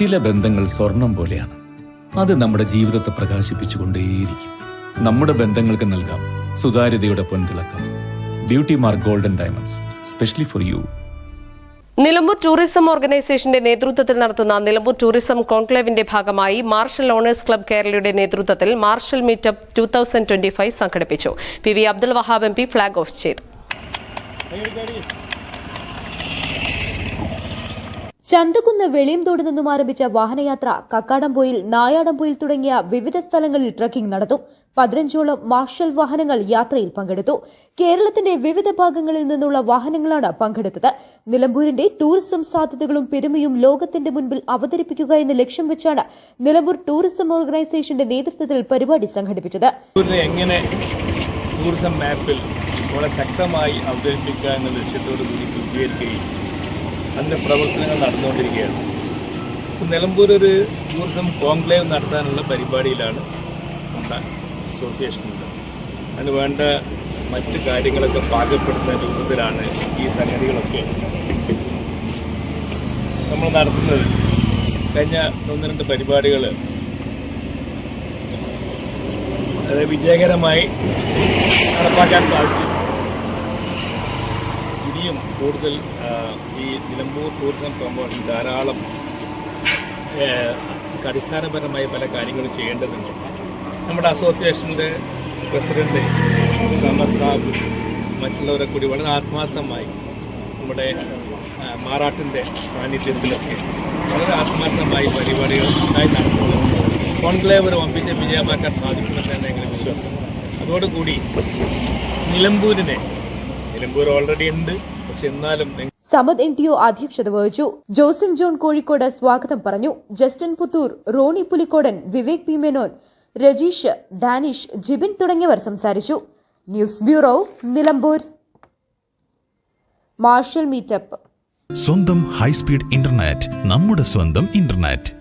ചില ബന്ധങ്ങൾ സ്വർണം പോലെയാണ്. അത് നമ്മുടെ ജീവിതത്തെ പ്രകാശിപ്പിച്ചുകൊണ്ടേയിരിക്കും. നമ്മുടെ ബന്ധങ്ങൾക്ക് നൽകാം സുതാര്യതയുടെ പൊൻതിളക്കം. Beauty mark golden diamonds specially for you Nilambur tourism ഓർഗനൈസേഷന്റെ നേതൃത്വത്തിൽ നടത്തുന്ന നിലമ്പൂർ ടൂറിസം കോൺക്ലേവിന്റെ ഭാഗമായി മാർഷൽ ഓണേഴ്സ് ക്ലബ് കേരളയുടെ നേതൃത്വത്തിൽ marshal meetup two thousand twenty five സംഘടിപ്പിച്ചു. P V Abdul Wahab M P flag off ചെയ്തു. ചന്തകുന്ന് വെളിയംതോട് നിന്നും ആരംഭിച്ച വാഹനയാത്ര കക്കാടംപൊയിൽ നായാടംപൊയിൽ തുടങ്ങിയ വിവിധ സ്ഥലങ്ങളിൽ ട്രക്കിംഗ് നടത്തും പതിനഞ്ചോളം മാർഷൽ വാഹനങ്ങൾ യാത്രയിൽ പങ്കെടുത്തു. കേരളത്തിന്റെ വിവിധ ഭാഗങ്ങളിൽ നിന്നുള്ള വാഹനങ്ങളാണ് പങ്കെടുത്തത്. നിലമ്പൂരിന്റെ ടൂറിസം സാധ്യതകളും പെരുമയും ലോകത്തിന്റെ മുൻപിൽ അവതരിപ്പിക്കുക എന്ന ലക്ഷ്യം വെച്ചാണ് നിലമ്പൂർ ടൂറിസം ഓർഗനൈസേഷന്റെ നേതൃത്വത്തിൽ പരിപാടി സംഘടിപ്പിച്ചത്. എങ്ങനെ ടൂറിസം മാപ്പിൽ വളരെ ശക്തമായി അവതരിപ്പിക്കുക എന്ന ലക്ഷ്യത്തോടു കൂടി അതിന്റെ പ്രവർത്തനങ്ങൾ നടന്നുകൊണ്ടിരിക്കുകയാണ്. നിലമ്പൂർ ഒരു ടൂറിസം കോൺക്ലേവ് നടത്താനുള്ള പരിപാടിയിലാണ് നമ്മുടെ അസോസിയേഷനുണ്ട് അതിന് വേണ്ട മറ്റ് കാര്യങ്ങളൊക്കെ പാകപ്പെടുന്ന രൂപത്തിലാണ് ഈ സംഗതികളൊക്കെ നമ്മൾ നടത്തുന്നത്. കഴിഞ്ഞ ഒന്ന് രണ്ട് പരിപാടികൾ അത് വിജയകരമായി നടപ്പാക്കാൻ സാധിച്ചു. ഇനിയും കൂടുതൽ ഈ നിലമ്പൂർ ടൂറിസം പ്രമോഷൻ ധാരാളം അടിസ്ഥാനപരമായി പല കാര്യങ്ങളും ചെയ്യേണ്ടതുണ്ട്. നമ്മുടെ അസോസിയേഷന്റെ പ്രസിഡന്റ് സമദ് സാബ് മറ്റുള്ളവരെ കൂടി വളരെ ആത്മാർത്ഥമായി നമ്മുടെ മാറാട്ടിന്റെ സാന്നിധ്യത്തിലൊക്കെ വളരെ ആത്മാർത്ഥമായി പരിപാടികൾ ഉണ്ടായി നടത്തുന്നത് കോൺക്ലേവ് ഒരു വമ്പിച്ച വിജയമാക്കാൻ സാധിക്കുമെന്ന് തന്നെ വിശ്വാസം. അതോടുകൂടി നിലമ്പൂരിനെ നിലമ്പൂർ ഓൾറെഡി ഉണ്ട്. പക്ഷെ എന്നാലും സമദ് എൻ ടി ഒ അധ്യക്ഷത വഹിച്ചു. ജോസിൻ ജോൺ കോഴിക്കോട് സ്വാഗതം പറഞ്ഞു. Justin Puthur Ronnie Pulikodan Vivek P Menon Rajeesh Danish Jibin തുടങ്ങിയവർ സംസാരിച്ചു. News bureau Nilambur. Marshal meetup. സ്വന്തം ഹൈസ്പീഡ് ഇന്റർനെറ്റ് നമ്മുടെ സ്വന്തം ഇന്റർനെറ്റ്.